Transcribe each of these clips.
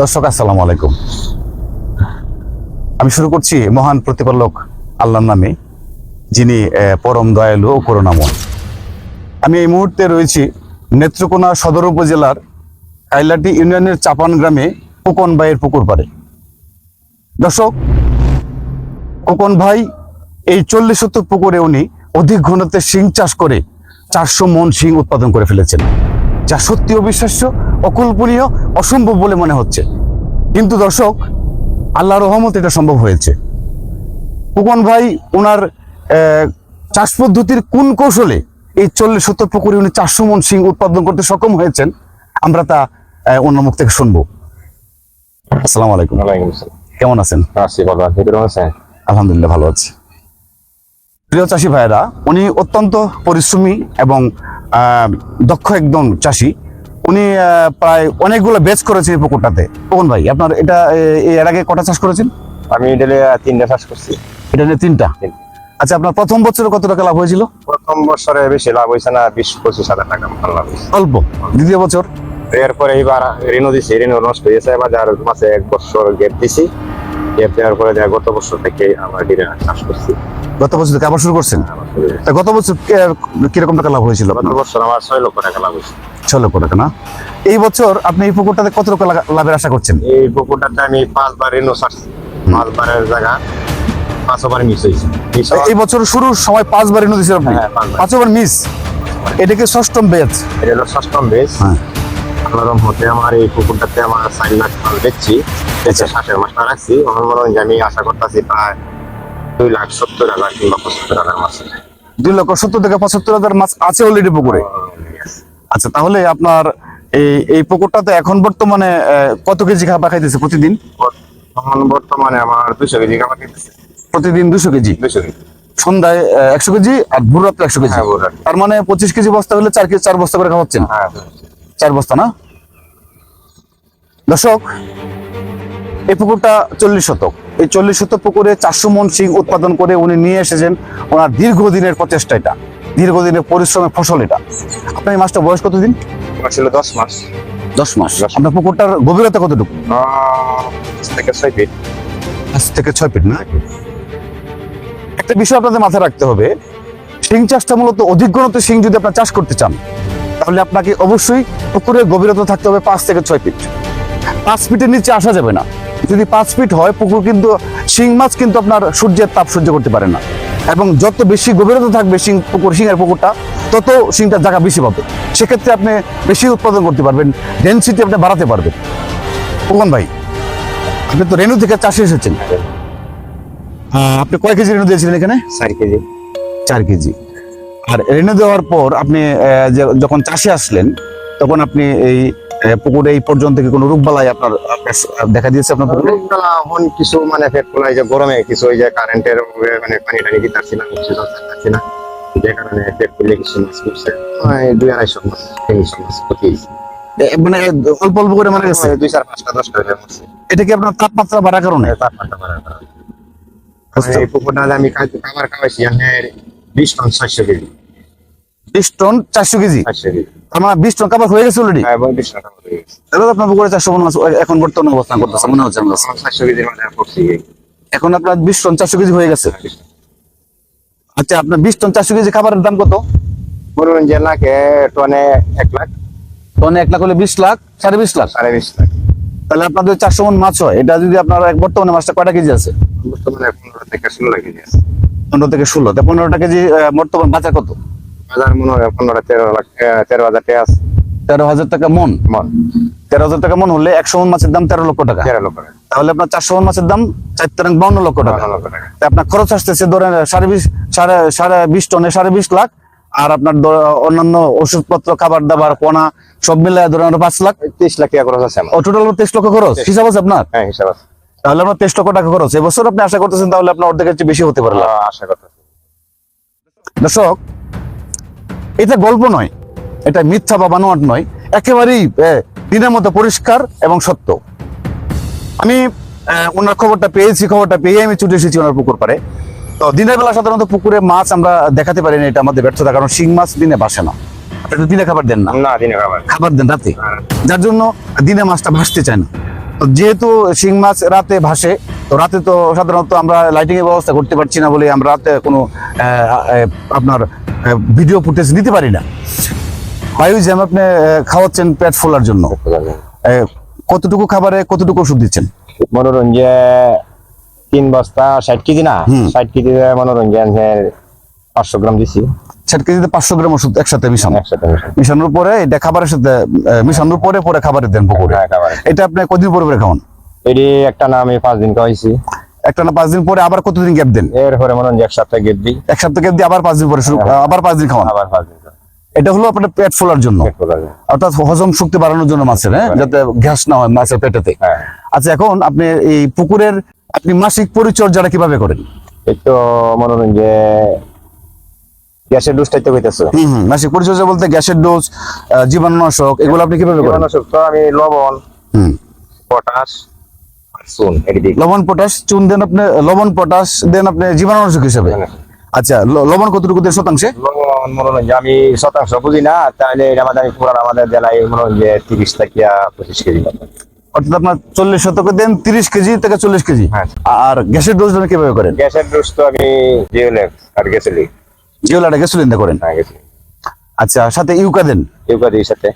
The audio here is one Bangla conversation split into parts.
দর্শক, আসসালামু আলাইকুম। আমি শুরু করছি মহান প্রতিপালক আল্লাহর নামে, যিনি পরম দয়ালু ও করুণাময়। আমি এই মুহূর্তে রয়েছি নেত্রকোনা সদর উপজেলার কাইলাটি ইউনিয়নের চাপান গ্রামে, কোকন ভাইয়ের পুকুর পাড়ে। দর্শক, কোকন ভাই এই চল্লিশ শতক পুকুরে উনি অধিক ঘনত্বের শিং চাষ করে চারশো মন শিং উৎপাদন করে ফেলেছেন। যা সত্যি অবিশ্বাস্য অকল্পনীয় অসম্ভব বলে মনে হচ্ছে। কিন্তু দর্শক আল্লাহর রহমত এটা সম্ভব হয়েছে। কোকন ভাই ওনার চাষ পদ্ধতির কোন কৌশলে এই চল্লিশ সত্তর পুকুরে উনি চারশো মন শিং উৎপাদন করতে সক্ষম হয়েছেন আমরা তা ওনার মুখ থেকে শুনব। আসসালামু আলাইকুম। কেমন আছেন? আলহামদুলিল্লাহ ভালো আছি। প্রিয় চাষি ভাইয়েরা উনি অত্যন্ত পরিশ্রমী এবং দক্ষ একদম চাষি উনি প্রায় অনেকগুলো বেচ করেছেন এই পুকুরটাতে। কোন ভাই আপনার এটা এর আগে কটা চাষ করেছেন? আমি ডেলে তিনটা চাষ করছি। এটা নিয়ে তিনটা। আচ্ছা আপনার প্রথম বছরে কত টাকা লাভ হয়েছিল? প্রথম বছরে বেশি লাভ হয়েছে না বিশ পঁচিশ হাজার টাকা লাভ অল্প? দ্বিতীয় বছর? এরপরে এবার ঋণও দিছি ঋণও নষ্ট হয়েছে। এবার যার মাসে এক বছর গ্যাপ দিছি গ্যাপ দেওয়ার পরে গত বছর থেকে আমার চাষ করছি। গত বছর থেকে আবার শুরু করছেন? গত বছর কীরকম টাকা লাভ হয়েছিল গত বছর আমার ছয় লক্ষ টাকা লাভ হয়েছে ছয় লক্ষ টাকা না? এই বছর আপনি এই পুকুরটাতে কত লাগা- লাভের আশা করছেন? এই পুকুরটাতে আমি পাঁচবার ঋণও ছাড়ছি পাঁচবারের জায়গা পাঁচবার মিস হয়েছে। এই বছর শুরুর সময় পাঁচবার ঋণ দিয়েছেন আপনি? হ্যাঁ, পাঁচবার। মিস এটাকে ষষ্ঠম বেচ এটা হলো ষষ্ঠম বেশ হ্যাঁ। আল্লাহর আমার এই পুকুরটাতে আমার চার লাখ বেচছি বেচে শ্বাসের মাছটা রাখছি। আমার মনে হয় যে আমি আশা করতেছি প্রায় দুই লাখ সত্তর হাজার কিংবা পঁচাত্তর হাজার মাছ দুই লক্ষ সত্তর থেকে পঁচাত্তর হাজার মাছ আছে অলরেডি পুকুরে? আচ্ছা তাহলে আপনার এই এই পুকুরটাতে এখন বর্তমানে কত কেজি খাবার খাইতেছে প্রতিদিন? বর্তমানে আমার দুশো কেজি খাবার কিনতেছে প্রতিদিন দুশো কেজি? দুশো কেজি। সন্ধ্যায় একশো কেজি আর ভোর রাত্রে একশো কেজি? হ্যাঁ। তার মানে পঁচিশ কেজি বস্তা হলে চার কেজি চার বস্তা করে খাওয়াচ্ছেন হ্যাঁ। চার বস্তা না? দর্শক এই পুকুরটা চল্লিশ শতক। এই চল্লিশ শত পুকুরে চারশো মন শিং উৎপাদন করে উনি নিয়ে এসেছেন ওনার দীর্ঘদিনের প্রচেষ্টা এটা। দীর্ঘদিনের পরিশ্রমের ফসল এটা। আপনার এই মাছটা বয়স কতদিন? ছিল দশ মাস। দশ মাস। আপনার পুকুরটার গভীরতা কতটুকু? থেকে ছয় ফিট পাঁচ থেকে ছয় ফিট না? একটা বিষয় আপনাদের মাথায় রাখতে হবে শিং চাষটা মূলত অধিক ঘনত্ব শিং যদি আপনার চাষ করতে চান তাহলে আপনাকে অবশ্যই পুকুরের গভীরতা থাকতে হবে পাঁচ থেকে ছয় ফিট পাঁচ ফিটের নিচে আসা যাবে না। যদি পাঁচ ফিট হয় পুকুর কিন্তু শিং মাছ কিন্তু আপনার সূর্যের তাপ সহ্য করতে পারে না। এবং যত বেশি গভীরতা থাকবে শিং পুকুর শিঙের পুকুরটা তত শিংটার জায়গা বেশি পাবে। সেক্ষেত্রে আপনি বেশি উৎপাদন করতে পারবেন ডেন্সিটি আপনি বাড়াতে পারবেন। কোন ভাই আপনি তো রেণু থেকে চাষে এসেছেন। আপনি কয় কেজি রেণু দিয়েছিলেন এখানে? চার কেজি। চার কেজি। আর রেণু দেওয়ার পর আপনি যখন চাষে আসলেন তখন আপনি এই পুকুরে এই পর্যন্ত কি কোনো রোগবালাই আপনার আপনার দেখা দিয়েছে আপনার পুকুরে? এখন কিছু মানে পেট ফোলাই যে গরমে কিছু ওই যে কারেন্টের মানে পানি টানি দিতে পারছি না কিছু পারছি না। যে কারণে পেট ফুলে কিছু মাছ করছে দুই আড়াইশো মাছ তিনশো মাছ মানে অল্প অল্প করে মারা গেছে? দুই চার পাঁচটা দশটা হয়ে এটা কি আপনার তাপমাত্রা বাড়ার কারণে? তাপমাত্রা বাড়ার কারণে। মানে এই পুকুরটা আমি খাবার খাওয়াইছি আমি বিশ টন ছয়শো কেজি। বিশ টন চারশো কেজি? চারশো কেজি। বিশ টন কাবার হয়ে গেছে অলরেডি হ্যাঁ, এবং বিশ টন খাবার হয়ে গেছে। তাহলে আপনার পুকুরে চারশো মন এখন বর্তমানে অবস্থান করতেছে মনে হচ্ছে আমার কাছে। আমার চারশো কেজির মধ্যে পড়ছি এখন আপনার বিশ টন চারশো কেজি হয়ে গেছে। আচ্ছা আপনার বিশ টন চারশো কেজি খাবারের দাম কত? বলুন যে লাখে টনে এক লাখ। টনে এক লাখ হলে বিশ লাখ সাড়ে বিশ লাখ। সাড়ে বিশ লাখ। তাহলে আপনাদের চারশো মন মাছ হয় এটা যদি আপনার এক বর্তমানে মাছটা কয়টা কেজি আছে? বর্তমানে পনেরো থেকে ষোলো কেজি আছে। পনেরো থেকে ষোলো পনেরোটা কেজি বর্তমান বাজার কত? বাজার মনে হয় পনেরো তেরো লাখ তেরো হাজার টাকা আছে। তেরো হাজার টাকা মন? মন। তেরো হাজার টাকা মন হলে একশো মন মাছের দাম তেরো লক্ষ টাকা। তেরো লক্ষ টাকা। তাহলে আপনার চারশো মন মাছের দাম চার তেরো বাউন্ন লক্ষ টাকা। বারো লক্ষ টাকা। তা আপনার খরচ আসতেছে ধরেন সাড়ে বিশ সাড়ে সাড়ে বিশ টনে সাড়ে বিশ লাখ আর আপনার অন্যান্য ওষুধপত্র খাবার দাবার পোনা সব মিলে ধরেন পাঁচ লাখ। তিরিশ লাখ টাকা খরচ আছে টোটাল তেইশ লক্ষ খরচ? হিসাব আছে আপনার? হ্যাঁ হিসাব আছে। তাহলে আপনার তেইশ লক্ষ টাকা খরচ। এবছর আপনি আশা করতেছেন তাহলে আপনার অর্ধেকের চেয়ে বেশি হতে পারে আশা করতেছি। দর্শক এটা গল্প নয় এটা মিথ্যা বা বানোয়াট নয় একেবারেই দিনের মতো পরিষ্কার এবং সত্য। আমি ওনার খবরটা পেয়েছি খবরটা পেয়ে আমি ছুটে এসেছি ওনার পুকুর পারে তো দিনের বেলা সাধারণত পুকুরে মাছ আমরা দেখাতে পারি না এটা আমাদের ব্যর্থতা কারণ শিং মাছ দিনে বাসে না। আপনি দিনে খাবার দেন না? না দিনে খাবার। খাবার দেন রাতে? যার জন্য দিনে মাছটা ভাসতে চায় না। যেহেতু শিং মাছ রাতে ভাসে তো রাতে তো সাধারণত আমরা লাইটিং এর ব্যবস্থা করতে পারছি না বলে আমরা রাতে কোনো আপনার ভিডিও ফুটেজ নিতে পারি না। বায়ু জ্যাম আপনি খাওয়াচ্ছেন পেট ফোলার জন্য। কতটুকু খাবারে কতটুকু ওষুধ দিচ্ছেন? মনোরঞ্জন তিন বস্তা ষাট কেজি না। ষাট কেজি মনোরঞ্জন পাঁচশো গ্রাম দিছি। ষাট কেজিতে পাঁচশো গ্রাম ওষুধ একসাথে মিশানো। মিশানোর পরে এটা খাবারের সাথে মিশানোর পরে পরে খাবারের দেন পুকুরে। হ্যাঁ, এটা আপনি কদিন পরে পরে খাওয়ান? এটি একটা না আমি পাঁচ দিন খাওয়াইছি একটা না পাঁচ দিন পরে আবার কতদিন গ্যাপ দেন? এরপরে মনোরঞ্জন এক সপ্তাহ গেট দিই। এক সপ্তাহ গ্যাপ দিয়ে আবার পাঁচ দিন পরে শুরু আবার পাঁচ দিন খাওয়ান। আবার পাঁচ দিন এটা হলো আপনার পেট ফোলার জন্য। অর্থাৎ হজম শক্তি বাড়ানোর জন্য মাছের হ্যাঁ? যাতে গ্যাস না হয় মাছের পেটেতে। হ্যাঁ। আচ্ছা এখন আপনি এই পুকুরের আপনি মাসিক পরিচর্যাটা কীভাবে করেন? এই তো মনোরঞ্জন গ্যাসের ডোজটাই তো হইতেছে হুম হুম মাসিক পরিচর্যা বলতে গ্যাসের ডোজ জীবাণুনাশক এগুলো আপনি কীভাবে করেন? জীবাণুনাশক তো আমি লবণ হুম। পটাশ চুন লবণ পটাশ চুন দেন আপনি লবণ পটাশ দেন আপনি জীবাণুনাশক হিসেবে। আচ্ছা লবণ কতটুকু দেন শতাংশে? লবণ আমি শতাংশ বুঝি না তাহলে আমাদের আমি পুরান আমাদের জেলায় মনোরঞ্জন তিরিশ থেকে পঁচিশ কেজি। অর্থাৎ আপনার চল্লিশ শতকে দেন তিরিশ কেজি থেকে চল্লিশ কেজি। হ্যাঁ। আর গ্যাসের ডোজ আপনি কীভাবে করেন? গ্যাসের ডোজ তো আমি জিওলেক্স আর গেছিলি জিওলাটা গ্যাসোলিন করেন। হ্যাঁ আচ্ছা সাথে ইউকা দেন। ইউকা ইউকাদির সাথে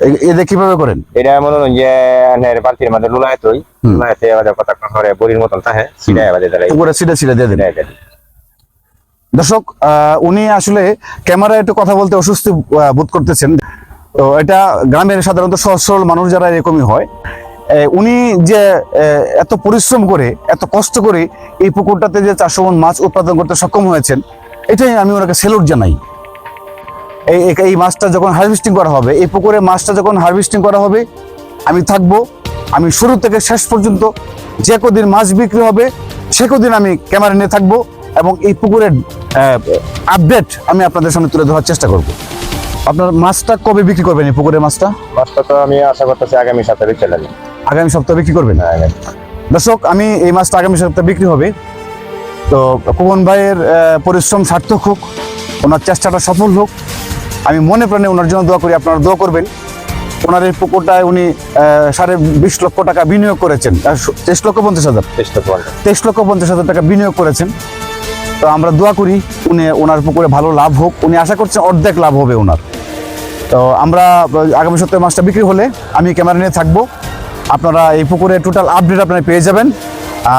এ- এদের কীভাবে করেন? এটা মনোরঞ্জন বালতির মধ্যে লুলায় তুই লুলাইতে আমাদের কথা করে বড়ির মতন থাকে সিটাই আমাদের দ্বারা পুকুরে সিটে সিটে দিয়ে দেন। দর্শক উনি আসলে ক্যামেরায় একটু কথা বলতে আহ, বোধ করতেছেন। তো এটা গ্রামের সাধারণত সহজ সরল মানুষ যারা এরকমই হয়। উনি যে এত পরিশ্রম করে এত কষ্ট করে এই পুকুরটাতে যে চারশো মন মাছ উৎপাদন করতে সক্ষম হয়েছেন এটাই আমি ওনাকে সেলুট জানাই। এই এই- মাছটা যখন হারভেস্টিং করা হবে এই পুকুরে মাছটা যখন হারভেস্টিং করা হবে আমি থাকব আমি শুরু থেকে শেষ পর্যন্ত যে কদিন মাছ বিক্রি হবে সে কদিন আমি ক্যামেরা নিয়ে থাকব এবং এই পুকুরের আপডেট আমি আপনাদের সামনে তুলে ধরার চেষ্টা করব। আপনার মাছটা কবে বিক্রি করবেন এই পুকুরের মাছটা? মাছটা তো আমি আশা করতেছি আগামী সপ্তাহে চলে যাবে আগামী সপ্তাহে বিক্রি করবেন? দর্শক আমি এই মাছটা আগামী সপ্তাহে বিক্রি হবে। তো কুমন ভাইয়ের পরিশ্রম সার্থক হোক ওনার চেষ্টাটা সফল হোক। আমি মনে প্রাণে ওনার জন্য দোয়া করি আপনারা দোয়া করবেন। ওনার এই পুকুরটায় উনি সাড়ে বিশ লক্ষ টাকা বিনিয়োগ করেছেন। তেইশ লক্ষ পঞ্চাশ হাজার। তেইশ লক্ষ পঞ্চাশ। হাজার টাকা বিনিয়োগ করেছেন। তো আমরা দোয়া করি উনি ওনার পুকুরে ভালো লাভ হোক। উনি আশা করছেন অর্ধেক লাভ হবে ওনার। তো আমরা আগামী সপ্তাহে মাছটা বিক্রি হলে আমি ক্যামেরা নিয়ে থাকব। আপনারা এই পুকুরে টোটাল আপডেট আপনারা পেয়ে যাবেন।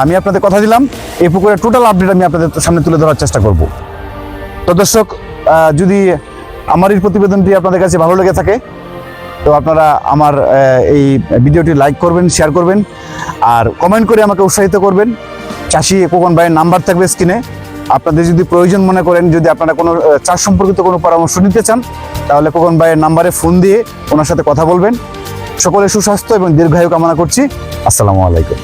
আমি আপনাদের কথা দিলাম এই পুকুরের টোটাল আপডেট আমি আপনাদের সামনে তুলে ধরার চেষ্টা করব। তো দর্শক যদি আমার এই প্রতিবেদনটি আপনাদের কাছে ভালো লেগে থাকে, তো আপনারা আমার এই ভিডিওটি লাইক করবেন শেয়ার করবেন, আর কমেন্ট করে আমাকে উৎসাহিত করবেন। চাষি কোকন ভাইয়ের নাম্বার থাকবে স্ক্রিনে আপনাদের যদি প্রয়োজন মনে করেন, যদি আপনারা কোনো চাষ সম্পর্কিত কোনো পরামর্শ নিতে চান, তাহলে কোকন ভাইয়ের নাম্বারে ফোন দিয়ে ওনার সাথে কথা বলবেন। সকলের সুস্বাস্থ্য এবং দীর্ঘায়ু কামনা করছি। আসসালামু আলাইকুম।